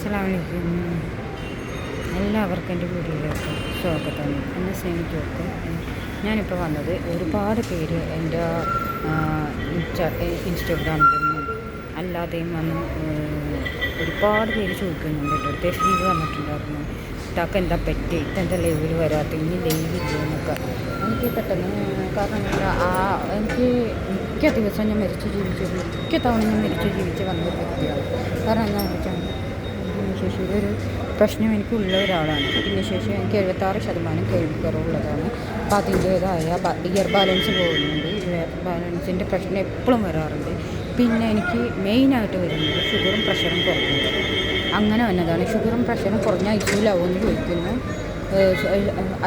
അസ്സലാമലൈക്കും എല്ലാവർക്കും എന്റെ വീട്ടിലേക്ക് സ്വാഗതം. എന്നെ സ്നേഹിക്കുമൊക്കെ ഞാനിപ്പോൾ വന്നത് ഒരുപാട് പേര് എന്റെ ഇൻസ്റ്റ- ഇൻസ്റ്റഗ്രാമിലും അല്ലാതെയും വന്ന് ഒരുപാട് പേര് ചോദിക്കുന്നുണ്ട്. കേട്ടോ ലീവ് വന്നിട്ടുണ്ടായിരുന്നു. ഇത്താക്ക് എന്താ പറ്റി? ഇതെന്താ ലൈവിൽ വരാത്ത? ഇനി ലൈവ് ഇല്ലെന്നൊക്കെ എനിക്ക് പെട്ടെന്ന് കാരണം ആ എനിക്ക് മിക്ക ദിവസം ഞാൻ മരിച്ചു ജീവിച്ചു. മിക്ക തവണ ഞാൻ മരിച്ചു ജീവിച്ച് വന്ന വ്യക്തിയാണ്. കാരണം എന്താണെന്ന് ഒരു പ്രശ്നം എനിക്കുള്ള ഒരാളാണ്. ഭിന്നശേഷി എനിക്ക് എഴുപത്താറ് ശതമാനം കേൾവിക്കുറവുള്ളതാണ് അപ്പം അതിന്റേതായ ഇയർ ബാലൻസ് പോകുന്നുണ്ട്. ബാലൻസിന്റെ പ്രശ്നം എപ്പോഴും വരാറുണ്ട്. പിന്നെ എനിക്ക് മെയിനായിട്ട് വരുന്നത് ഷുഗറും പ്രഷറും കുറഞ്ഞത് അങ്ങനെ വന്നതാണ്. ഷുഗറും പ്രഷറും കുറഞ്ഞ ഐ സിയിലാവുമെന്ന് ചോദിക്കുന്നു.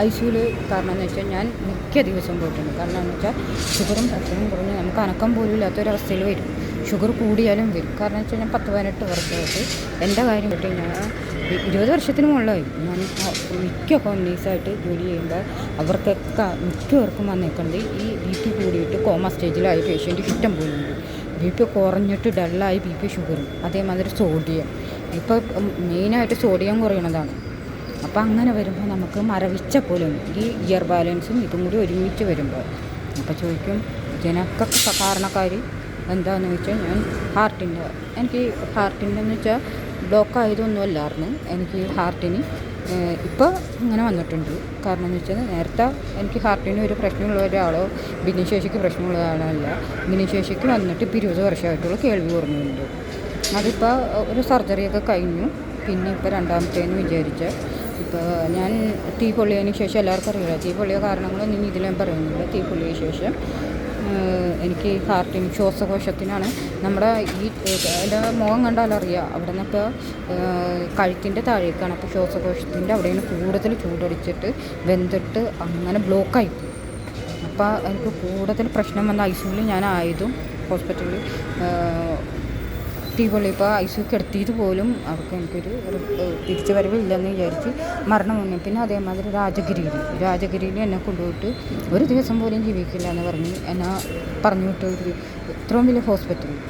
ഐ സിയിൽ കാരണം എന്ന് വെച്ചാൽ ഞാൻ മിക്ക ദിവസം പോയിട്ടുണ്ട്. കാരണം എന്ന് വെച്ചാൽ ഷുഗറും പ്രഷറും കുറഞ്ഞ് നമുക്ക് അനക്കം പോലും ഇല്ലാത്തൊരവസ്ഥയിൽ വരും. ഷുഗർ കൂടിയാലും വരും. കാരണം വെച്ചാൽ ഞാൻ പത്ത് പതിനെട്ട് വർഷമായിട്ട് എന്റെ കാര്യം കിട്ടി ഞാൻ ഇരുപത് വർഷത്തിന് മുകളിലായി. ഞാൻ മിക്ക കോമ്പനീസായിട്ട് ജോലി ചെയ്യുമ്പോൾ അവർക്കൊക്കെ മിക്കവർക്കും വന്നേക്കുന്നത് ഈ ബി പി കൂടിയിട്ട് കോമ സ്റ്റേജിലായ പേഷ്യന്റ് ഇഷ്ടം പോലുണ്ട് ബി പി കുറഞ്ഞിട്ട് ഡള്ളായി ബി പി ഷുഗറും അതേമാതിരി സോഡിയം. ഇപ്പോൾ മെയിനായിട്ട് സോഡിയം കുറയണതാണ്. അപ്പം അങ്ങനെ വരുമ്പോൾ നമുക്ക് മരവിച്ച പോലും ഈ ഇയർ ബാലൻസും ഇതും കൂടി ഒരുമിച്ച് വരുമ്പോൾ അപ്പോൾ ചോദിക്കും ഇതിനൊക്കെ കാരണക്കാർ എന്താണെന്ന് വെച്ചാൽ ഞാൻ ഹാർട്ടിന്റെ എനിക്ക് ഹാർട്ടിന്റെ എന്ന് വെച്ചാൽ ബ്ലോക്ക് ആയതൊന്നുമല്ലായിരുന്നു. എനിക്ക് ഹാർട്ടിന് ഇപ്പോൾ ഇങ്ങനെ വന്നിട്ടുണ്ട്. കാരണം എന്ന് വെച്ചാൽ നേരത്തെ എനിക്ക് ഹാർട്ടിന് ഒരു പ്രശ്നമുള്ള ഒരാളോ ഭിന്നശേഷിക്ക് പ്രശ്നമുള്ള ആളല്ല. ഭിന്നശേഷിക്ക് വന്നിട്ട് ഇപ്പോൾ ഇരുപത് വർഷമായിട്ടുള്ള കേൾവി കുറഞ്ഞുണ്ട് അതിപ്പോൾ ഒരു സർജറിയൊക്കെ കഴിഞ്ഞു. പിന്നെ ഇപ്പോൾ രണ്ടാമത്തേന്ന് വിചാരിച്ച ഇപ്പോൾ ഞാൻ തീ പൊള്ളിയതിന് ശേഷം എല്ലാവർക്കും അറിയില്ല. തീ പൊള്ളിയ കാരണങ്ങളൊന്നും ഇതിലും പറയുന്നില്ല. തീ പൊള്ളിയ ശേഷം എനിക്ക് ഹാർട്ടിന് ശ്വാസകോശത്തിനാണ്. നമ്മുടെ ഈ എന്റെ മുഖം കണ്ടാൽ അറിയാം. അവിടെ നിന്നിപ്പോൾ കഴുത്തിന്റെ താഴേക്കാണ്. അപ്പോൾ ശ്വാസകോശത്തിന്റെ അവിടെയാണ് കൂടുതൽ ചൂടടിച്ചിട്ട് വെന്തിട്ട് അങ്ങനെ ബ്ലോക്കായി. അപ്പോൾ എനിക്ക് കൂടുതൽ പ്രശ്നം വന്ന ഐ സിയിൽ ഞാൻ ആയതും ഹോസ്പിറ്റലിൽ തീപൊള്ളി ഇപ്പോൾ ഐ സി കിടത്തിയത് പോലും അവർക്ക് എനിക്കൊരു തിരിച്ചു വരവില്ലെന്ന് വിചാരിച്ച് മരണം വന്നു. പിന്നെ അതേമാതിരി രാജഗിരിയിൽ രാജഗിരിയിൽ എന്നെ കൊണ്ടുപോയിട്ട് ഒരു ദിവസം പോലും ജീവിക്കില്ല എന്ന് പറഞ്ഞ് എന്നെ പറഞ്ഞു വിട്ട ഒരു ഇത്രയും വലിയ ഹോസ്പിറ്റലിൽ.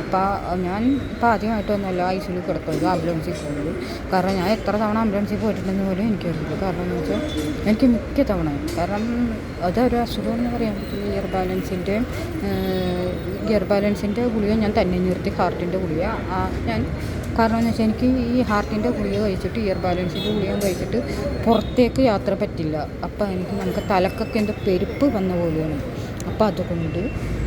അപ്പോൾ ഞാൻ ഇപ്പോൾ ആദ്യമായിട്ടൊന്നുമല്ല ഐ സിയിൽ കിടക്കുന്നത് ആംബുലൻസിൽ പോകുന്നത്. കാരണം ഞാൻ എത്ര തവണ ആംബുലൻസിൽ പോയിട്ടുണ്ടെന്ന് പോലും എനിക്കറിയില്ല. കാരണം എന്ന് വെച്ചാൽ എനിക്ക് മിക്ക തവണ കാരണം അതൊരു അസുഖം എന്ന് പറയാൻ പറ്റില്ല. ഇയർ ബാലൻസിന്റെ ഇയർ ബാലൻസിന്റെ ഗുളിക ഞാൻ തന്നെ നിർത്തി ഹാർട്ടിന്റെ ഗുളിക. ഞാൻ കാരണം എന്ന് വെച്ചാൽ എനിക്ക് ഈ ഹാർട്ടിന്റെ ഗുളിക കഴിച്ചിട്ട് ഇയർ ബാലൻസിന്റെ ഗുളിക കഴിച്ചിട്ട് പുറത്തേക്ക് യാത്ര പറ്റില്ല. അപ്പോൾ എനിക്ക് നമുക്ക് തലക്കൊക്കെ എന്തോ പെരുപ്പ് വന്ന പോലെയാണ്. അപ്പോൾ അതുകൊണ്ട്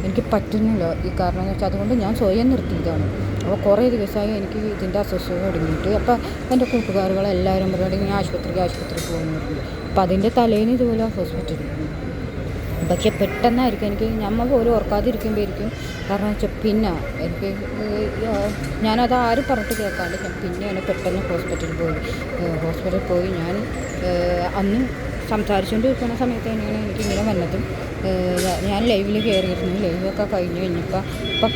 എനിക്ക് പറ്റുന്നില്ല. ഈ കാരണം എന്ന് വെച്ചാൽ അതുകൊണ്ട് ഞാൻ സ്വയം നിർത്തിയതാണ്. അപ്പോൾ കുറേ ദിവസമായി എനിക്ക് ഇതിന്റെ അസ്വസ്ഥത തുടങ്ങിയിട്ട് അപ്പോൾ എന്റെ കൂട്ടുകാരുകളെല്ലാവരും ഞാൻ ആശുപത്രിക്ക് ആശുപത്രിക്ക് പോകുന്നുണ്ട് അപ്പോൾ അതിന്റെ തലേന്ന് ഇതുപോലെ ഹോസ്പിറ്റലിൽ പക്ഷെ പെട്ടെന്നായിരിക്കും. എനിക്ക് നമ്മൾ പോലും ഓർക്കാതിരിക്കുമ്പോഴായിരിക്കും കാരണം വെച്ചാൽ പിന്നെ എനിക്ക് ഞാനത് ആരും പറഞ്ഞിട്ട് കേൾക്കാണ്ട് ഞാൻ പിന്നെയാണ് പെട്ടെന്ന് ഹോസ്പിറ്റലിൽ പോയി. ഹോസ്പിറ്റലിൽ പോയി ഞാൻ അന്ന് അന്ന് സംസാരിച്ചുകൊണ്ടിരിക്കുന്ന സമയത്ത് തന്നെയാണ് എനിക്ക് ഇങ്ങനെ വന്നതും. ഞാൻ ലൈവിൽ കയറിയിരുന്നു ലൈവൊക്കെ കഴിഞ്ഞു കഴിഞ്ഞപ്പോൾ ഇപ്പം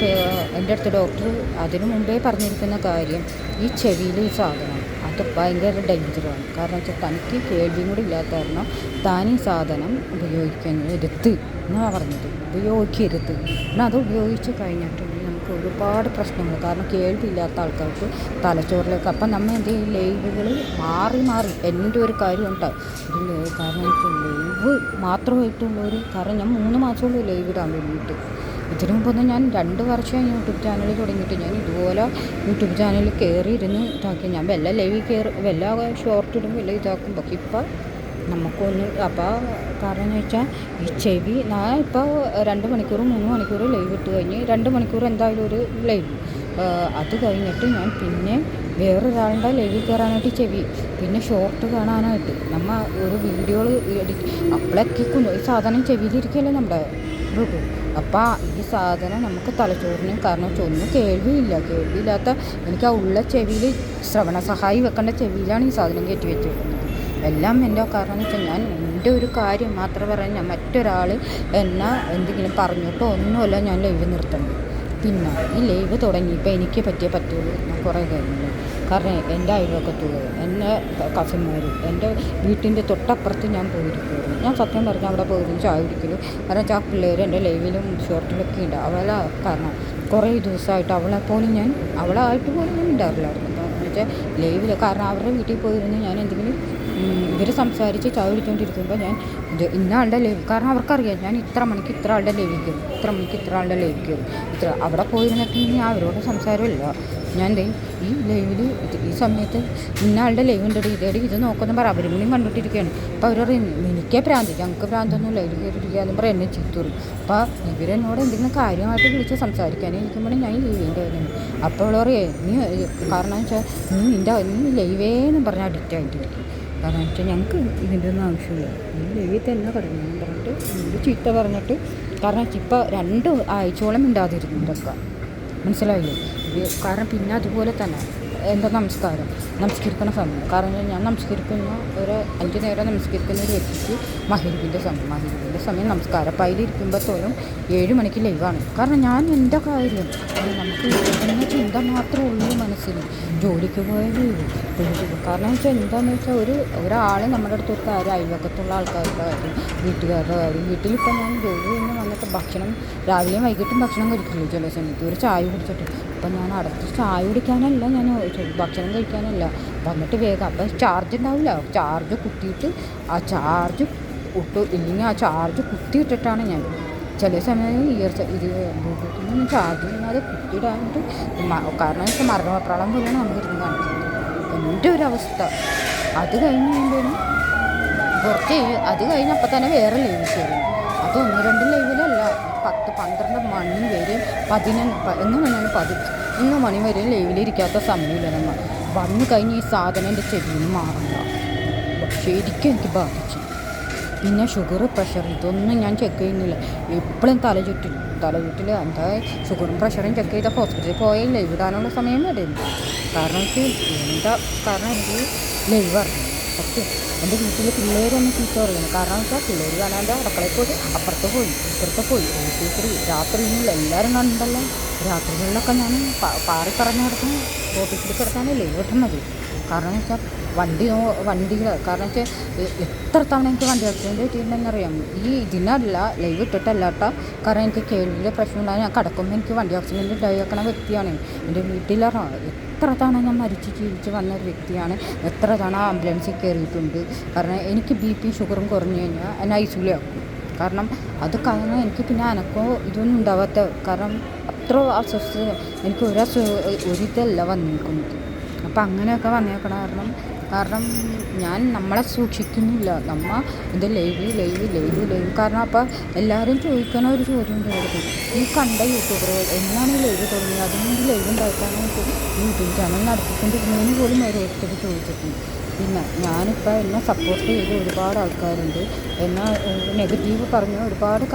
എന്റെ അടുത്ത് ഡോക്ടർ അതിനു മുമ്പേ പറഞ്ഞിരിക്കുന്ന കാര്യം ഈ ചെവിയിൽ സാധനം അത് ഭയങ്കര ഡേഞ്ചറാണ് കാരണം വെച്ചാൽ തനിക്ക് കേൾവിയും കൂടി ഇല്ലാത്ത കാരണം താൻ ഈ സാധനം ഉപയോഗിക്കരുത് എന്നാണ് പറഞ്ഞത്. ഉപയോഗിക്കരുത്. എന്നാൽ അത് ഉപയോഗിച്ച് കഴിഞ്ഞിട്ടുണ്ടെങ്കിൽ നമുക്ക് ഒരുപാട് പ്രശ്നങ്ങൾ കാരണം കേൾവിയില്ലാത്ത ആൾക്കാർക്ക് തലച്ചോറിലേക്ക് അപ്പം നമ്മൾ എന്ത് ചെയ്യും? ലൈവുകൾ മാറി മാറി. എന്റെ ഒരു കാര്യം ഉണ്ടാവും കാരണം എനിക്ക് ലൈവ് മാത്രമായിട്ടുള്ളൊരു കാരണം ഞാൻ മൂന്ന് മാസമുള്ള ലൈവ് ഇടാൻ വേണ്ടിയിട്ട് ഇതിനു മുമ്പൊന്നും ഞാൻ രണ്ട് വർഷം യൂട്യൂബ് ചാനൽ തുടങ്ങിയിട്ട് ഞാൻ ഇതുപോലെ യൂട്യൂബ് ചാനലിൽ കയറി ഇരുന്ന് ഇതാക്കി. ഞാൻ വല്ല ലൈവിൽ കയറി വല്ല ഷോർട്ട് ഇടും വല്ല ഇതാക്കും. പക്ഷെ ഇപ്പം നമുക്കൊന്ന് അപ്പോൾ കാരണം എന്ന് വെച്ചാൽ ഈ ചെവി ഞാൻ ഇപ്പോൾ രണ്ട് മണിക്കൂർ മൂന്ന് മണിക്കൂർ ലൈവ് ഇട്ട് കഴിഞ്ഞ് രണ്ട് മണിക്കൂർ എന്തായാലും ഒരു ലൈവ് അത് കഴിഞ്ഞിട്ട് ഞാൻ പിന്നെ വേറൊരാളുടെ ലൈവിൽ കയറാനായിട്ട് ചെവി പിന്നെ ഷോർട്ട് കാണാനായിട്ട്. നമ്മൾ ഒരു വീഡിയോകൾ എഡിറ്റ് അപ്പോഴൊക്കെ സാധാരണ ചെവിയിലിരിക്കുകയല്ലേ നമ്മുടെ അപ്പോൾ ഈ സാധനം നമുക്ക് തലച്ചോറിന് കാരണം ഒന്നും കേൾവിയില്ല. കേൾവിയില്ലാത്ത എനിക്ക് ആ ഉള്ള ചെവിയിൽ ശ്രവണ സഹായി വെക്കേണ്ട ചെവിയിലാണ് ഈ സാധനം കയറ്റി വെച്ചിരിക്കുന്നത്. എല്ലാം എന്റെ കാരണം വെച്ചാൽ ഞാൻ എന്റെ ഒരു കാര്യം മാത്രം പറയാൻ ഞാൻ മറ്റൊരാൾ എന്നെ എന്തെങ്കിലും പറഞ്ഞിട്ടോ ഒന്നുമല്ല ഞാൻ ലൈവ് നിർത്തണം പിന്നെ ഈ ലൈവ് തുടങ്ങിയപ്പോൾ എനിക്ക് പറ്റിയ പറ്റുള്ളൂ. കുറേ കാര്യങ്ങൾ കാരണം എന്റെ അയൽവക്കത്തുള്ളത് എന്റെ കസിന്മാർ എന്റെ വീട്ടിന്റെ തൊട്ടപ്പുറത്ത് ഞാൻ പോയിരിക്കുമായിരുന്നു ഞാൻ സത്യം പറഞ്ഞാൽ അവിടെ പോയിരുന്നു ചായ കുടിക്കലും കാരണം ആ പിള്ളേർ എന്റെ ലൈവിലും ഷോർട്ടിലൊക്കെ ഉണ്ട്. അവളെ കാരണം കുറേ ദിവസമായിട്ട് അവളെ പോലും ഞാൻ അവളായിട്ട് പോലും ഞാൻ ഉണ്ടാവില്ലായിരുന്നു. കാരണം വെച്ചാൽ ലൈവിൽ കാരണം അവരുടെ വീട്ടിൽ പോയിരുന്ന് ഞാൻ എന്തെങ്കിലും ഇവർ സംസാരിച്ച് ചായ കുടിച്ചുകൊണ്ടിരിക്കുമ്പോൾ ഞാൻ ഇത് ഇന്ന ആളുടെ ലൈവ് കാരണം അവർക്കറിയാം ഞാൻ ഇത്ര മണിക്ക് ഇത്ര ആളുടെ ലൈവിക്കും ഇത്ര മണിക്ക് ഇത്ര ആളുടെ ലൈവിക്കും ഇത്ര അവിടെ പോയിരുന്നിട്ട് ഞാൻ അവരോട് സംസാരമില്ല. ഞാൻ ദേ ഈ ലൈവിൽ ഈ സമയത്ത് ഇന്ന ആളുടെ ലൈവ് ഉണ്ട് ഇതേടി ഇത് നോക്കുന്ന പറ. അവരും കൂടി കണ്ടിട്ടിരിക്കുകയാണ് അപ്പോൾ അവർ പറയും എനിക്കേ ഭ്രാന്തി ഞങ്ങൾക്ക് ഭ്രാന്തൊന്നും ലൈവിൽ കയറിയിരിക്കുക എന്ന് പറയും. എന്നെ ചീത്തൂറും അപ്പോൾ ഇവരെന്നോട് എന്തെങ്കിലും കാര്യമായിട്ട് വിളിച്ച് സംസാരിക്കാനേ ഇരിക്കുമ്പോൾ ഞാൻ ഈ ലൈവിന്റെ കാര്യമാണ് അപ്പോൾ പറയേ നീ കാരണം വെച്ചാൽ നീ നിന്റെ നീ ലൈവേന്ന് പറഞ്ഞാൽ അഡിക്റ്റ് ആയിട്ടിരിക്കും. കാരണം വെച്ചാൽ ഞങ്ങൾക്ക് ഇതിന്റെ ഒന്നും ആവശ്യമില്ല. നീ ലൈവിൽ തന്നെ കിടന്നു പറഞ്ഞിട്ട് ചീത്ത പറഞ്ഞിട്ട് കാരണം ഇപ്പോൾ രണ്ട് ആഴ്ചയോളം ഉണ്ടാതിരുന്നു ഇതൊക്കെ. മനസ്സിലായില്ലേ? കാരണം പിന്നെ അതുപോലെ തന്നെ എന്താ നമസ്കാരം. നമസ്കരിക്കുന്ന സമയം. കാരണം ഞാൻ നമസ്കരിക്കുന്ന ഒരു അഞ്ച് നേരം നമസ്കരിക്കുന്ന ഒരു വ്യക്തിക്ക് മഹിരിബിന്റെ സമയം മഹിരിബിന്റെ സമയം നമസ്കാരം. അപ്പം അതിലിരിക്കുമ്പോൾ തോന്നും ഏഴ് മണിക്ക് ലൈവാണ് കാരണം ഞാൻ എന്റെ കാര്യം നമുക്ക് എന്ന ചിന്ത മാത്രമേ ഉള്ളൂ മനസ്സിൽ. ജോലിക്ക് പോയ ലീവ് കാരണം വെച്ചാൽ എന്താണെന്ന് വെച്ചാൽ ഒരു ഒരാൾ നമ്മുടെ അടുത്ത് ഒരു കാര്യം അയൽവക്കത്തുള്ള ആൾക്കാരുടെ കാര്യം വീട്ടുകാരുടെ കാര്യം വീട്ടിലിപ്പോൾ ഞാൻ ജോലി കഴിഞ്ഞ് വന്നിട്ട് ഭക്ഷണം രാവിലെയും വൈകിട്ടും ഭക്ഷണം കഴിക്കില്ല ചില സമയത്ത്. ഒരു ചായ കുടിച്ചിട്ട് അപ്പം ഞാൻ അടുത്ത് ചായ കുടിക്കാനല്ല ഞാൻ ഭക്ഷണം കഴിക്കാനല്ല. വന്നിട്ട് വേഗം അപ്പം ചാർജ് ഉണ്ടാവില്ല ചാർജ് കുത്തിയിട്ട് ആ ചാർജ് ഒട്ട് ഇല്ലെങ്കിൽ ആ ചാർജ് കുത്തിയിട്ടിട്ടാണ് ഞാൻ. ചില സമയം ഇയർ ഇത് ബ്ലൂടൂത്തിനൊന്നും ചാർജ് ചെയ്യാതെ കുത്തിയിടാനായിട്ട് മ- കാരണം വെച്ചാൽ മരണപ്രാളം പോലെയാണ് നമുക്ക് ഇരുന്ന് കാണിക്കുന്നത്. എന്റെ ഒരു അവസ്ഥ. അത് കഴിഞ്ഞ് കഴിയുമ്പോഴും കുറച്ച് അത് കഴിഞ്ഞ് അപ്പം തന്നെ വേറെ ലൈവ് ചെയ്യുന്നു അത് ഒന്ന് രണ്ട് ലൈവിലല്ല പത്ത് പന്ത്രണ്ട് മണി വരെ പതിനൊന്ന് പതിനൊന്ന് മണിയാണ് പതിനൊന്ന് മണി വരെ ലൈവിലിരിക്കാത്ത സമയമില്ല നമ്മൾ വന്നു കഴിഞ്ഞ് ഈ സാധനം എന്റെ ചെവിയിൽ നിന്ന് മാറണ്ട ശരിക്കും എനിക്ക് ബാധിച്ചു. പിന്നെ ഷുഗർ പ്രഷർ ഇതൊന്നും ഞാൻ ചെക്ക് ചെയ്യുന്നില്ല. എപ്പോഴും തല ചുറ്റിൽ തല ചുറ്റിൽ എന്താ ഷുഗറും പ്രഷറും ചെക്ക് ചെയ്ത ഹോസ്പിറ്റലിൽ പോയാൽ ലൈവ് ഇടാനുള്ള സമയം വരുന്നു കാരണം എനിക്ക് എന്താ കാരണം എനിക്ക് ലൈവ് അറിഞ്ഞു സത്യം എന്റെ വീട്ടിലെ പിള്ളേരൊന്നും ചീത്ത പറയുന്നു. കാരണം വെച്ചാൽ പിള്ളേർ കാണാതെ അടുക്കളയിൽ പോയി അപ്പുറത്ത് പോയി ഇപ്പുറത്ത് പോയി. ഓഫീസിൽ രാത്രിയിൽ എല്ലാവരും കണ്ടല്ലോ രാത്രികളിലൊക്കെ ഞാൻ പാറി പറഞ്ഞു കിടക്കുന്നു ഓഫീസിൽ കിടക്കാനല്ലേ ലൈവ് ഇട്ടുന്നത് എന്ന് വെച്ചാൽ വണ്ടി വണ്ടികൾ കാരണം വെച്ചാൽ എത്ര തവണ എനിക്ക് വണ്ടി ആക്സിഡന്റ് പറ്റിയിട്ടുണ്ടെന്നറിയാം. ഈ ഇതിനല്ല ലൈവ് ഇട്ടിട്ടല്ല കേട്ടോ കാരണം എനിക്ക് കേൾവിയിലെ പ്രശ്നമുണ്ടായി ഞാൻ കിടക്കുമ്പോൾ എനിക്ക് വണ്ടി ആക്സിഡന്റ് ഉണ്ടായേക്കണ വ്യക്തിയാണ്. എന്റെ വീട്ടിലാണ് എത്ര തവണ ഞാൻ മരിച്ച് ജീവിച്ച് വന്ന ഒരു വ്യക്തിയാണ്. എത്ര തവണ ആംബുലൻസിൽ കയറിയിട്ടുണ്ട് കാരണം എനിക്ക് ബി പി ഷുഗറും കുറഞ്ഞു കഴിഞ്ഞാൽ എന്നെ ഐസൂലിയാക്കും കാരണം അത് കാരണം എനിക്ക് പിന്നെ അനക്കോ ഇതൊന്നും ഉണ്ടാവാത്ത കാരണം അത്ര അസ്വസ്ഥത എനിക്ക് ഒരു അസു ഒരിതല്ല വന്നിരിക്കുന്നത്. അപ്പം അങ്ങനെയൊക്കെ വന്നേക്കണ കാരണം കാരണം ഞാൻ നമ്മളെ സൂക്ഷിക്കുന്നില്ല. നമ്മ ഇത് ലൈവ് ലൈവ് ലൈവ് ലൈവ്. കാരണം അപ്പം എല്ലാവരും ചോദിക്കണ ഒരു ചോദ്യം ഇവിടെ. ഈ കണ്ട യൂട്യൂബറുകൾ എന്നാണ് ഈ ലൈവ് തുടങ്ങിയത്? അതിനുവേണ്ടി ലൈവ് ഉണ്ടാക്കാനായിട്ട് യൂട്യൂബ് ചാനൽ നടത്തിക്കൊണ്ടിരുന്നതിന് പോലും ഓരോരുത്തർ ചോദിച്ചിട്ടുണ്ട്. പിന്നെ ഞാനിപ്പോൾ എന്നെ സപ്പോർട്ട് ചെയ്ത ഒരുപാട് ആൾക്കാരുണ്ട്. എന്നെ നെഗറ്റീവ് പറഞ്ഞ ഒരുപാട്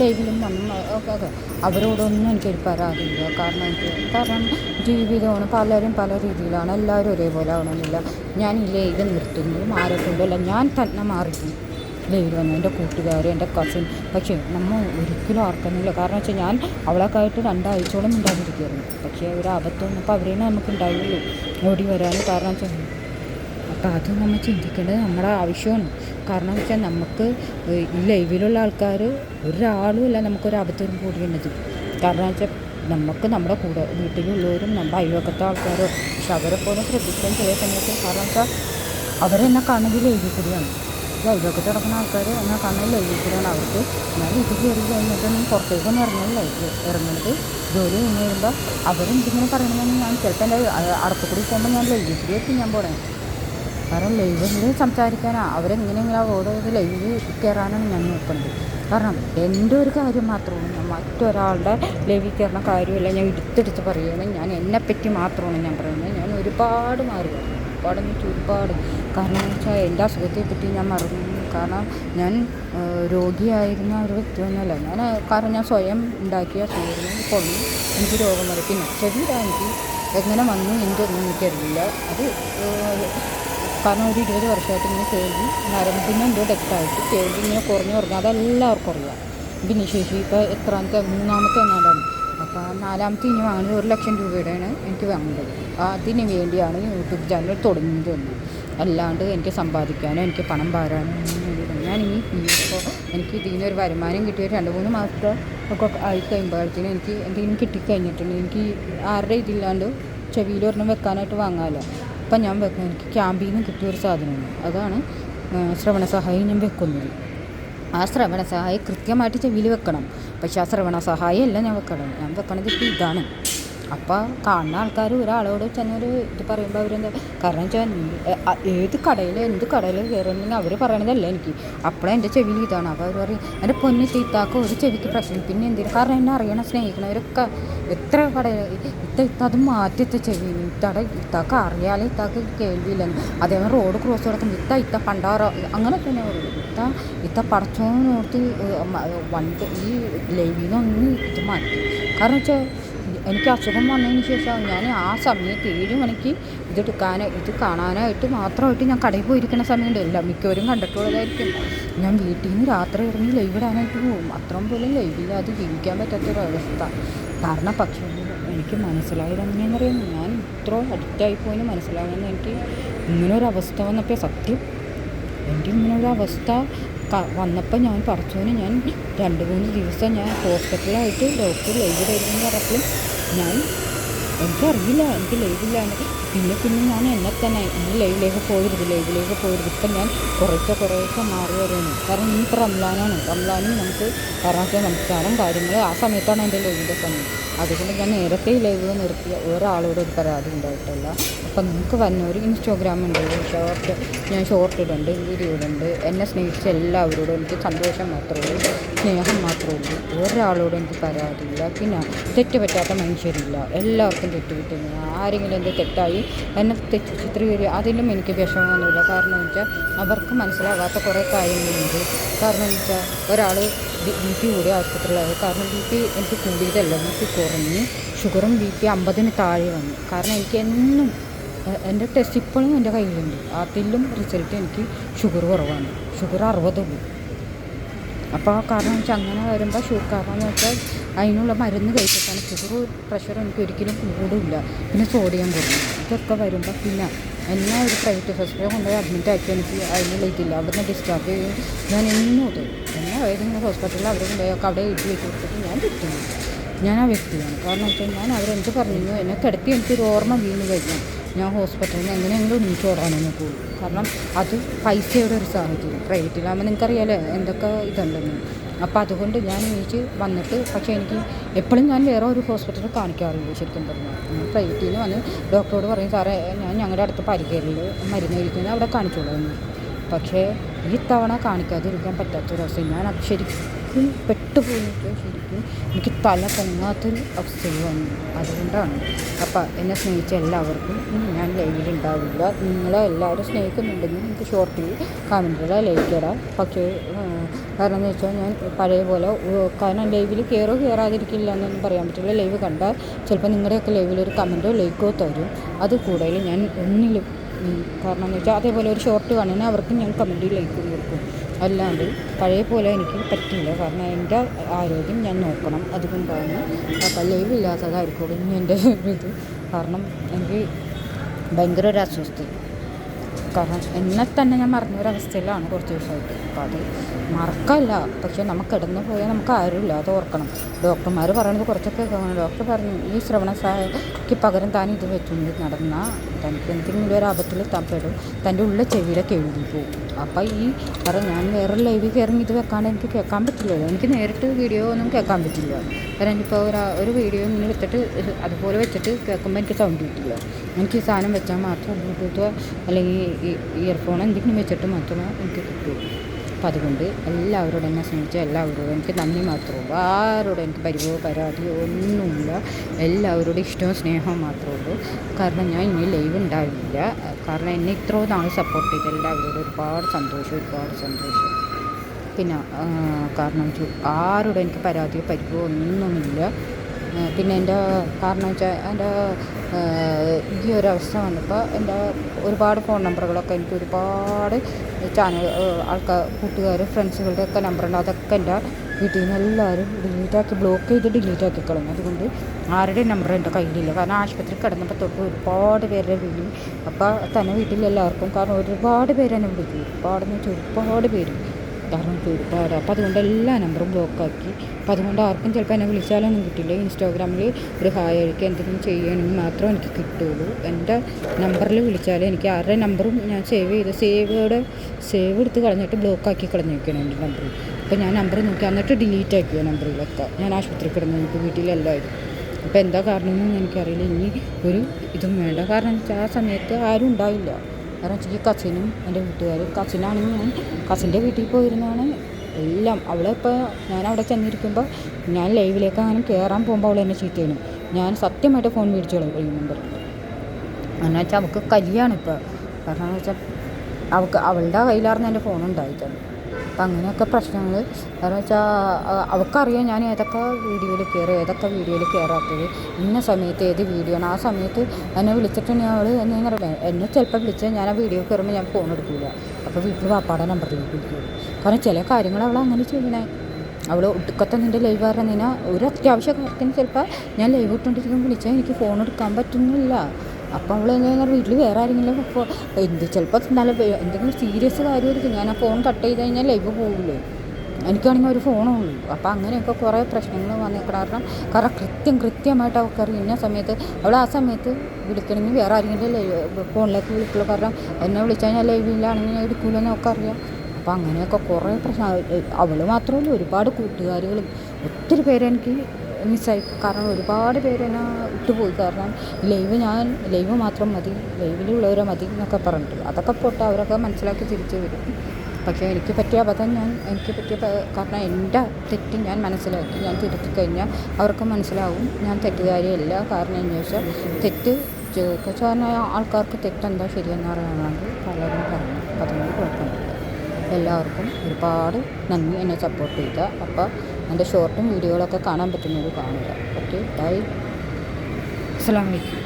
ലൈവിലും വന്ന് ഒക്കെ അവരോടൊന്നും എനിക്കൊരു പരാതിയില്ല. കാരണം എനിക്ക് കാരണം ജീവിതമാണ് പലരും പല രീതിയിലാണ്. എല്ലാവരും ഒരേപോലെ ആവണമെന്നില്ല. ഞാൻ ഈ ലൈവ് നിർത്തുന്നു മാറിയിട്ടുണ്ടല്ല ഞാൻ തന്നെ മാറിപ്പോയി ലൈവിൽ വന്നു. എന്റെ കൂട്ടുകാർ എന്റെ കസിൻ പക്ഷേ നമ്മൾ ഒരിക്കലും ഓർക്കുന്നില്ല കാരണം വെച്ചാൽ ഞാൻ അവളൊക്കെ ആയിട്ട് രണ്ടാഴ്ചയോളം ഉണ്ടാതിരിക്കുകയായിരുന്നു പക്ഷേ ഒരു അബദ്ധം ഇപ്പോൾ അവരെയാണ് നമുക്ക് ഉണ്ടാവുള്ളൂ ഓടി വരാൻ കാരണം വെച്ചാൽ അപ്പോൾ അത് നമ്മൾ ചിന്തിക്കേണ്ടത് നമ്മുടെ ആവശ്യമാണ് കാരണം വെച്ചാൽ നമുക്ക് ഈ ലൈവിലുള്ള ആൾക്കാർ ഒരാളും നമുക്ക് നമുക്കൊരു അബദ്ധം കൂടിയുള്ളത് കാരണം വെച്ചാൽ നമുക്ക് നമ്മുടെ കൂടെ വീട്ടിലുള്ളവരും നമ്മുടെ അയൽവക്കത്തെ ആൾക്കാരോ പക്ഷെ അവരെ പോലെ ശ്രദ്ധിക്കാൻ ചില സമയത്ത് കാരണം വെച്ചാൽ അവരെന്നെ കാണുന്നത് ലൈവിൽ കൂടിയാണ്. അയൽവക്കത്ത് കിടക്കുന്ന ആൾക്കാർ എന്നെ കാണുന്നത് ലൈവിൽ അവർക്ക് ഞാൻ വീട്ടിൽ കയറി കഴിഞ്ഞിട്ടൊന്നും പുറത്തേക്കൊന്നും ഇറങ്ങുന്നില്ല ഇറങ്ങുന്നത് ജോലി കഴിഞ്ഞ് വരുമ്പോൾ അവരെന്തിങ്ങനെ പറയണമെന്ന് ഞാൻ ചിലപ്പോൾ എന്റെ അടത്തു കൂടി പോകുമ്പോൾ ഞാൻ ലൈവിൽ ഞാൻ പോണേ. കാരണം ലൈവിൽ സംസാരിക്കാനാ അവരെങ്ങനെയെങ്കിലും ആ ഓരോ ലൈവ് കയറാനാണ് ഞാൻ നോക്കുന്നത്. കാരണം എന്റെ ഒരു കാര്യം മാത്രമാണ് മറ്റൊരാളുടെ ലൈവിൽ കയറുന്ന കാര്യമല്ല ഞാൻ എടുത്തെടുത്ത് പറയുകയാണ് ഞാൻ എന്നെപ്പറ്റി മാത്രമാണ് ഞാൻ പറയുന്നത്. ഞാൻ ഒരുപാട് മാറി ഒരുപാട് എന്ന് വെച്ചാൽ ഒരുപാട്. കാരണം എന്ന് വെച്ചാൽ എന്റെ അസുഖത്തെപ്പറ്റി ഞാൻ മറന്നു. കാരണം ഞാൻ രോഗിയായിരുന്ന ഒരു വ്യക്തിയൊന്നുമല്ല ഞാൻ കാരണം ഞാൻ സ്വയം ഉണ്ടാക്കിയ അസുഖം കൊണ്ടു എനിക്ക് രോഗം വരയ്ക്കുന്നു എനിക്ക് എങ്ങനെ വന്നു എന്തൊന്നും എനിക്കറിയില്ല. അത് കാരണം ഒരു ഇരുപത് വർഷമായിട്ട് ഇങ്ങനെ കേൾവി. നരമ്പിന് എന്തോ ഡെത്തായിട്ട്. കേൾവി ഇങ്ങനെ കുറഞ്ഞു കുറഞ്ഞു. അതെല്ലാവർക്കും അറിയാം. ഭിന്നശേഷി ഇപ്പോൾ എത്രാമത്തെ മൂന്നാമത്തെ എങ്ങാണ്ടാണ് അപ്പോൾ നാലാമത്തെ ഇനി വാങ്ങുന്നത് ഒരു ലക്ഷം രൂപയുടെയാണ് എനിക്ക് വാങ്ങേണ്ടത്. അതിന് വേണ്ടിയാണ് യൂട്യൂബ് ചാനൽ തുടങ്ങുന്നത് തന്നെ അല്ലാണ്ട് എനിക്ക് സമ്പാദിക്കാനോ എനിക്ക് പണം പാരാനോ ഞാൻ ഇനി ഇപ്പോൾ എനിക്ക് ഇതിൽ ഒരു വരുമാനം കിട്ടിയ രണ്ട് മൂന്ന് മാസത്തെ ഒക്കെ ആയി കഴിയുമ്പോഴത്തേനും എനിക്ക് എന്തെങ്കിലും കിട്ടിക്കഴിഞ്ഞിട്ടുണ്ട് എനിക്ക് ആരുടെ ഇതില്ലാണ്ട് ചെവിയിൽ ഒരെണ്ണം വെക്കാനായിട്ട് വാങ്ങാമല്ലോ അപ്പം ഞാൻ വെക്കുന്നത് എനിക്ക് ക്യാമ്പിൽ നിന്ന് കിട്ടിയൊരു സാധനമാണ് അതാണ് ശ്രവണ സഹായം ഞാൻ വെക്കുന്നത്. ആ ശ്രവണ സഹായി കൃത്യമായിട്ട് ചെവിയിൽ വെക്കണം. പക്ഷേ ആ ശ്രവണ സഹായി അല്ല ഞാൻ വെക്കണം ഞാൻ വെക്കണത് ഇപ്പോൾ ഇതാണ്. അപ്പോൾ കാണുന്ന ആൾക്കാർ ഒരാളോട് ചെന്നൊരു ഇത് പറയുമ്പോൾ അവരെന്താ കാരണം വെച്ചാൽ ഏത് കടയിൽ എന്ത് കടയിൽ കയറുന്നെങ്കിൽ അവർ പറയണതല്ല എനിക്ക്. അപ്പോഴേ എന്റെ ചെവിയിൽ ഇതാണ്. അപ്പോൾ അവർ പറയും എന്റെ പൊന്ന് ചീത്താക്കും ഒരു ചെവിക്ക് പ്രശ്നം. പിന്നെ എന്തിനും? കാരണം എന്നെ അറിയണം സ്നേഹിക്കണവരൊക്കെ എത്ര കടയിൽ ഇത്ത ഇത്ത അത് മാറ്റിത്ത ചെവി. ഇത്തട ഇത്താക്ക് അറിയാലേ ഇത്താക്ക് കേൾവിയില്ലെന്ന്. അതേപോലെ റോഡ് ക്രോസ് കിടക്കുമ്പോൾ ഇത്ത ഇത്ത പണ്ടാറോ അങ്ങനെ തന്നെ ഇത്ത ഇത്ത പടച്ചോന്നോർത്ത് വണ്ടി ഈ ലൈവിനൊന്നും ഇത് മാറ്റി. കാരണം വെച്ചാൽ എനിക്ക് അസുഖം വന്നതിന് ശേഷം ഞാൻ ആ സമയത്ത് ഏഴ് മണിക്ക് ഇത് എടുക്കാൻ ഇത് കാണാനായിട്ട് മാത്രമായിട്ട് ഞാൻ കടയിൽ പോയിരിക്കുന്ന സമയമുണ്ട്. എല്ലാം മിക്കവരും കണ്ടിട്ടുള്ളതായിരിക്കും. ഞാൻ വീട്ടിൽ നിന്ന് രാത്രി ഇറങ്ങി ലൈവ് ഇടാനായിട്ട് പോകും. അത്രയും പോലും ലൈവില്ലാതെ ജീവിക്കാൻ പറ്റാത്തൊരവസ്ഥ. കാരണം പക്ഷേ എനിക്ക് മനസ്സിലായത് എങ്ങനെയെന്നറിയാം ഞാൻ ഇത്ര അഡിക്റ്റായിപ്പോയിന്ന് മനസ്സിലാകുമെന്ന് എനിക്ക് ഇങ്ങനൊരവസ്ഥ വന്നപ്പോൾ സത്യം എന്റെ ഇങ്ങനൊരു അവസ്ഥ ക- വന്നപ്പോൾ ഞാൻ പഠിച്ചോന് ഞാൻ രണ്ട് മൂന്ന് ദിവസം ഞാൻ ഹോസ്പിറ്റലായിട്ട് ഡോക്ടർ ലൈവ് തരുമെന്ന് പറഞ്ഞപ്പോൾ ഞാൻ എനിക്കറിയില്ല എനിക്ക് ലൈവില്ലാണ്ട് പിന്നെ പിന്നെ ഞാൻ എന്നെ തന്നെ ഇനി ലൈവിലേക്ക് പോകരുത് ലൈവിലേക്ക് പോകരുത് ഇപ്പം ഞാൻ കുറേശ്ശെ കുറേശ്ശെ മാറി വരുന്നു. കാരണം ഇനിയിപ്പോൾ റംലാനാണ് റംലാനും നമുക്ക് കാരണം നമസ്കാരം കാര്യങ്ങൾ ആ സമയത്താണ് എന്റെ ലൈവിന്റെ സമയം. അതുകൊണ്ട് ഞാൻ നേരത്തെ ലൈവ് നിർത്തിയ ഒരാളോടും ഒരു പരാതി ഉണ്ടായിട്ടില്ല. അപ്പം നിങ്ങൾക്ക് വന്നൊരു ഇൻസ്റ്റാഗ്രാം ഉണ്ട് ഷോർട്ട് ഞാൻ ഷോർട്ട് ഇടുന്നുണ്ട് വീഡിയോ ഇടുന്നുണ്ട്. എന്നെ സ്നേഹിച്ച എല്ലാവരോടും എനിക്ക് സന്തോഷം മാത്രമേ ഉള്ളൂ സ്നേഹം മാത്രമേ ഉള്ളൂ. ഒരാളോടും എനിക്ക് പരാതിയില്ല പിന്നെ തെറ്റ് പറ്റാത്ത മനുഷ്യരില്ല. എല്ലാവർക്കും തെറ്റ് കിട്ടുന്നു ആരെങ്കിലും എന്ത് തെറ്റായി എന്നെ തെറ്റ് ചിത്രീകരിക്കുക അതിലും എനിക്ക് വിഷമമൊന്നുമില്ല. കാരണം വെച്ചാൽ അവർക്ക് മനസ്സിലാകാത്ത കുറേ കാര്യങ്ങളുണ്ട്. കാരണം വെച്ചാൽ ഒരാൾ ബി പി കൂടി ആശുപത്രിയിലായത് കാരണം ബി പി എനിക്ക് കൂടിയതല്ല. ബി പി കുറഞ്ഞ് ഷുഗറും ബി പി അമ്പതിന് താഴെ വന്നു. കാരണം എനിക്ക് എന്നും എന്റെ ടെസ്റ്റ് ഇപ്പോഴും എന്റെ കയ്യിലുണ്ട്. അതിലും റിസൾട്ട് എനിക്ക് ഷുഗർ കുറവാണ്. ഷുഗർ അറുപതുള്ളൂ. അപ്പോൾ കാരണം വെച്ചാൽ അങ്ങനെ വരുമ്പോൾ ഷുഗർ കാരണം എന്ന് വെച്ചാൽ അതിനുള്ള മരുന്ന് കഴിച്ചിട്ടാണ് ഷുഗർ പ്രഷർ എനിക്ക് ഒരിക്കലും കൂടില്ല. പിന്നെ സോഡിയം കുറഞ്ഞു. ഇതൊക്കെ വരുമ്പോൾ പിന്നെ എന്നെ ഒരു പ്രൈവറ്റ് ഹോസ്പിറ്റലിൽ കൊണ്ടുപോയി അഡ്മിറ്റ് ആക്കി എനിക്ക് അതിനുള്ള ഇതില്ല. അവിടുന്ന് ഡിസ്ചാർജ് ചെയ്യും. ഞാൻ എന്നും ഇത് എന്നെ ഏതെങ്കിലും ഹോസ്പിറ്റലിൽ അവിടെ കൊണ്ടുപോയി അവിടെ എഴുതി വെച്ച് കൊടുത്തിട്ട് ഞാൻ തിരിച്ചു ഞാൻ ആ വ്യക്തിയാണ്. കാരണം വെച്ചാൽ ഞാൻ അവരെന്ത് പറഞ്ഞു എന്നെ കിടത്തി എനിക്കൊരു ഓർമ്മ വീണ് കഴിഞ്ഞു ഞാൻ ഹോസ്പിറ്റലിൽ നിന്ന് എങ്ങനെയെങ്കിലും ഒന്നിച്ച് ഓടാനേ പോകും. കാരണം അത് പൈസയുടെ ഒരു സാഹചര്യം. പ്രൈവറ്റിലാകുമ്പോൾ നിങ്ങൾക്കറിയാലോ എന്തൊക്കെ ഇതുണ്ടെന്ന്. അപ്പോൾ അതുകൊണ്ട് ഞാൻ എണീച്ച് വന്നിട്ട് പക്ഷേ എനിക്ക് എപ്പോഴും ഞാൻ വേറെ ഒരു ഹോസ്പിറ്റലിൽ കാണിക്കാറുണ്ട് ശരിക്കും പറഞ്ഞാൽ ഞാൻ പ്രൈവറ്റിൽ നിന്ന് വന്ന് ഡോക്ടറോട് പറയും സാറേ ഞാൻ ഞങ്ങളുടെ അടുത്ത് പരിചയത്തിൽ മരുന്ന് കഴിക്കുന്നത് അവിടെ കാണിച്ചോളൂ. പക്ഷേ ഈ തവണ കാണിക്കാതിരിക്കാൻ പറ്റാത്തൊരവസ്ഥ ഞാൻ ശരിക്കും പെട്ടുപോയിട്ട് ശരിക്കും എനിക്ക് തല പൊങ്ങാത്തൊരു അവസ്ഥയിൽ വന്നു. അതുകൊണ്ടാണ്. അപ്പം എന്നെ സ്നേഹിച്ച എല്ലാവർക്കും ഞാൻ ലൈവിലുണ്ടാവില്ല നിങ്ങളെ എല്ലാവരും സ്നേഹിക്കുന്നുണ്ടെങ്കിൽ എനിക്ക് ഷോർട്ടിൽ കമന്റിൽ ലൈക്ക് ഇടാം. പക്ഷേ കാരണം എന്ന് വെച്ചാൽ ഞാൻ പഴയ പോലെ കാരണം ലൈവിൽ കയറോ കയറാതിരിക്കില്ല എന്നൊന്നും പറയാൻ പറ്റില്ല. ലൈവ് കണ്ടാൽ ചിലപ്പോൾ നിങ്ങളുടെയൊക്കെ ലൈവിൽ ഒരു കമന്റോ ലൈക്കോ തരും. അത് കൂടുതൽ ഞാൻ ഒന്നിലും കാരണം എന്ന് വെച്ചാൽ അതേപോലെ ഒരു ഷോർട്ട് കാണുകയാണെങ്കിൽ അവർക്ക് ഞാൻ കമന്റ് ലൈക്കും കൊടുക്കും. അല്ലാണ്ട് പഴയ പോലെ എനിക്ക് പറ്റില്ല. കാരണം എന്റെ ആരോഗ്യം ഞാൻ നോക്കണം. അതുകൊണ്ടാണ് ലൈവ് ഇല്ലാത്തതായിരിക്കും ഇനി എന്റെ ഇത്. കാരണം എനിക്ക് ഭയങ്കര ഒരു അസ്വസ്ഥ. കാരണം എന്നെ തന്നെ ഞാൻ മറന്നൊരവസ്ഥയിലാണ് കുറച്ച് ദിവസമായിട്ട് അപ്പോൾ അത് മറക്കല്ല. പക്ഷേ നമുക്ക് കിടന്നു പോയാൽ നമുക്ക് ആരുമില്ല. അത് ഓർക്കണം. ഡോക്ടർമാർ പറയണത് കുറച്ചൊക്കെ. ഡോക്ടർ പറഞ്ഞു ഈ ശ്രവണ സഹായിക്ക് പകരം താൻ ഇത് വെച്ചുകൊണ്ട് നടന്നാൽ തനിക്ക് എന്തെങ്കിലും ഒരു ആപത്തിൽ തപ്പെടും തന്റെ ഉള്ള ചെവിയിലൊക്കെ എഴുതി പോകും അപ്പോൾ ഈ കാരണം ഞാൻ വേറെ ലൈവിൽ കയറി ഇത് വെക്കാണ്ട് എനിക്ക് കേൾക്കാൻ പറ്റില്ലല്ലോ എനിക്ക് നേരിട്ട് വീഡിയോ ഒന്നും കേൾക്കാൻ പറ്റില്ല. കാരണം എനിക്കിപ്പോൾ ഒരു ഒരു വീഡിയോ ഇങ്ങനെ വെച്ചിട്ട് അതുപോലെ വെച്ചിട്ട് കേൾക്കുമ്പോൾ എനിക്ക് സൗണ്ട് കിട്ടില്ല. എനിക്ക് ഈ സാധനം വെച്ചാൽ മാത്രം ബ്ലൂടൂത്തോ അല്ലെങ്കിൽ ഈ ഇയർഫോൺ എന്തെങ്കിലും വെച്ചിട്ട് മാത്രമേ എനിക്ക് കിട്ടൂ അപ്പം അതുകൊണ്ട് എല്ലാവരോടും എന്നെ സ്നേഹിച്ച എല്ലാവരോടും എനിക്ക് നന്ദി മാത്രമേ ഉള്ളൂ. ആരോടും എനിക്ക് പരിവോ പരാതിയോ ഒന്നുമില്ല. എല്ലാവരോടും ഇഷ്ടവും സ്നേഹവും മാത്രമേ ഉള്ളൂ. കാരണം ഞാൻ ഇനി ലൈവ് ഉണ്ടാവില്ല. കാരണം എന്നെ ഇത്രയും നാൾ സപ്പോർട്ട് ചെയ്ത എല്ലാവരോടും ഒരുപാട് സന്തോഷം ഒരുപാട് സന്തോഷം. പിന്നെ കാരണം ആരോടും എനിക്ക് പരാതിയോ പരിവോ ഒന്നുമില്ല. പിന്നെ എന്റെ കാരണം വെച്ചാൽ എന്റെ ഈ ഒരു അവസ്ഥ വന്നപ്പോൾ എന്റെ ഒരുപാട് ഫോൺ നമ്പറുകളൊക്കെ എനിക്ക് ഒരുപാട് ചാനൽ ആൾക്കാർ കൂട്ടുകാർ ഫ്രണ്ട്സുകളുടെ ഒക്കെ നമ്പറുണ്ട്. അതൊക്കെ എന്റെ വീട്ടിൽ നിന്ന് എല്ലാവരും ഡിലീറ്റാക്കി ബ്ലോക്ക് ചെയ്ത് ഡിലീറ്റ് ആക്കി കളഞ്ഞു. അതുകൊണ്ട് ആരുടെ നമ്പർ എന്റെ കയ്യിലില്ല. കാരണം ആശുപത്രി കിടന്നപ്പോൾ തൊട്ട് ഒരുപാട് പേരുടെ വിളി അപ്പോൾ തന്നെ വീട്ടിൽ എല്ലാവർക്കും. കാരണം ഒരുപാട് പേരെന്നെ വിളിക്കും. ഒരുപാടെന്ന് വെച്ചാൽ ഒരുപാട് പേര്. കാരണം ഒരുപാട് അപ്പോൾ അതുകൊണ്ട് എല്ലാ നമ്പറും ബ്ലോക്കാക്കി. അപ്പോൾ അതുകൊണ്ട് ആർക്കും ചിലപ്പോൾ എന്നെ വിളിച്ചാലൊന്നും കിട്ടില്ല. ഇൻസ്റ്റാഗ്രാമിൽ ഒരു ഹായ് അയക്കുക എന്തെങ്കിലും ചെയ്യണമെങ്കിൽ മാത്രമേ എനിക്ക് കിട്ടുള്ളൂ. എന്റെ നമ്പറിൽ വിളിച്ചാൽ എനിക്ക് ആരുടെ നമ്പറും ഞാൻ സേവ് ചെയ്ത് സേവോടെ സേവ് എടുത്ത് കളഞ്ഞിട്ട് ബ്ലോക്കാക്കി കളഞ്ഞിരിക്കണം എന്റെ നമ്പർ അപ്പോൾ ഞാൻ നമ്പർ നോക്കി. എന്നിട്ട് ഡിലീറ്റ് ആക്കിയ നമ്പറിലൊക്കെ ഞാൻ ആശുപത്രി കിടന്നു എനിക്ക് വീട്ടിലെല്ലാവരും അപ്പോൾ എന്താ കാരണമെന്ന് എനിക്കറിയില്ല. ഇനി ഒരു ഇതും വേണ്ട. കാരണം വെച്ചാൽ ആ സമയത്ത് ആരും ഉണ്ടാവില്ല. കാരണം വെച്ചാൽ ഈ കസിനും എന്റെ വീട്ടുകാരും കസിനാണെങ്കിൽ ഞാൻ കസിന്റെ വീട്ടിൽ പോയിരുന്നാണ് എല്ലാം അവളെ ഇപ്പോൾ ഞാൻ അവിടെ ചെന്നിരിക്കുമ്പോൾ ഞാൻ ലൈവിലേക്ക് അങ്ങനെ കയറാൻ പോകുമ്പോൾ അവൾ എന്നെ ചീത്തയാണ്. ഞാൻ സത്യമായിട്ട് ഫോൺ മേടിച്ചോളൂ ഈ നമ്പർ എന്ന് വെച്ചാൽ അവൾക്ക് കല്യാണം ഇപ്പോൾ കാരണം എന്ന് വെച്ചാൽ അവൾക്ക് അവളുടെ കയ്യിലായിരുന്നു എന്റെ ഫോൺ ഉണ്ടായത്. അപ്പം അങ്ങനെയൊക്കെ പ്രശ്നങ്ങൾ. കാരണം വെച്ചാൽ അവൾക്കറിയാം ഞാൻ ഏതൊക്കെ വീഡിയോയിൽ കയറും ഏതൊക്കെ വീഡിയോയിൽ കയറാത്തത് ഇന്ന സമയത്ത് ഏത് വീഡിയോ ആണ്. ആ സമയത്ത് എന്നെ വിളിച്ചിട്ടുണ്ടെങ്കിൽ അവൾ എന്നെ എന്നെ ചിലപ്പോൾ വിളിച്ചാൽ ഞാൻ ആ വീഡിയോ കയറുമ്പോൾ ഞാൻ ഫോൺ എടുക്കില്ല അപ്പോൾ വീട്ടിൽ വാപ്പാടെ നമ്പറിലേക്ക് വിളിക്കും. കാരണം ചില കാര്യങ്ങൾ അവൾ അങ്ങനെ ചെയ്യണേ. അവൾ ഒടുക്കത്തെ നിന്റെ ലൈവ് പറഞ്ഞതിനാൽ ഒരു അത്യാവശ്യ കാര്യത്തിന് ചിലപ്പോൾ ഞാൻ ലൈവ് ഇട്ടുകൊണ്ടിരിക്കുമ്പോൾ വിളിച്ചാൽ എനിക്ക് ഫോൺ എടുക്കാൻ പറ്റുന്നില്ല. അപ്പം അവൾ എന്താ വീട്ടിൽ വേറെ ആരെങ്കിലും ഇപ്പോൾ എന്ത് ചിലപ്പോൾ നല്ല എന്തെങ്കിലും സീരിയസ് കാര്യമായിരിക്കും. ഞാൻ ആ ഫോൺ കട്ട് ചെയ്ത് കഴിഞ്ഞാൽ ലൈവ് പോകില്ലേ എനിക്കാണെങ്കിൽ ഒരു ഫോണേ ഉള്ളൂ. അപ്പോൾ അങ്ങനെയൊക്കെ കുറേ പ്രശ്നങ്ങൾ വന്നേക്കണം. കാരണം കാരണം കൃത്യം കൃത്യമായിട്ട് അവൾക്കറിയാം. ഇന്ന സമയത്ത് അവൾ ആ സമയത്ത് വിളിക്കണമെങ്കിൽ വേറെ ആരെങ്കിലും ഫോണിലേക്ക് വിളിക്കുള്ളൂ. കാരണം എന്നെ വിളിച്ചാൽ ഞാൻ ലൈവിലാണെങ്കിൽ ഞാൻ എടുക്കില്ലെന്ന് അവൾക്ക് അറിയാം അപ്പോൾ അങ്ങനെയൊക്കെ കുറേ പ്രശ്നം. അവൾ മാത്രമല്ല ഒരുപാട് കൂട്ടുകാരികളും. ഒത്തിരി പേര് എനിക്ക് മിസ്സായി കാരണം ഒരുപാട് പേര് എന്നെ ഇട്ടുപോയി കാരണം ലൈവ് ഞാൻ ലൈവ് മാത്രം മതി ലൈവിലുള്ളവരെ മതി എന്നൊക്കെ പറഞ്ഞിട്ട്. അതൊക്കെ പോട്ടെ അവരൊക്കെ മനസ്സിലാക്കി തിരിച്ചു വരും. പക്ഷേ എനിക്ക് പറ്റിയ അബദ്ധം ഞാൻ എനിക്ക് പറ്റിയ കാരണം എന്റെ തെറ്റ് ഞാൻ മനസ്സിലാക്കി ഞാൻ തിരുത്തി കഴിഞ്ഞാൽ അവർക്ക് മനസ്സിലാവും. ഞാൻ തെറ്റുകാരിയല്ല കാരണം എന്ന് വെച്ചാൽ തെറ്റ് കാരണം ആൾക്കാർക്ക് തെറ്റെന്താ ശരിയെന്ന് അറിയാനാണ് പലരും പറഞ്ഞു അപ്പം അതുകൊണ്ട് കുഴപ്പമില്ല. എല്ലാവർക്കും ഒരുപാട് നന്ദി എന്നെ സപ്പോർട്ട് ചെയ്ത. അപ്പോൾ എന്റെ ഷോർട്ടും വീഡിയോകളൊക്കെ കാണാൻ പറ്റുന്നത് കാണുക. ഓക്കെ ബൈ അസ്സാം വലൈക്കും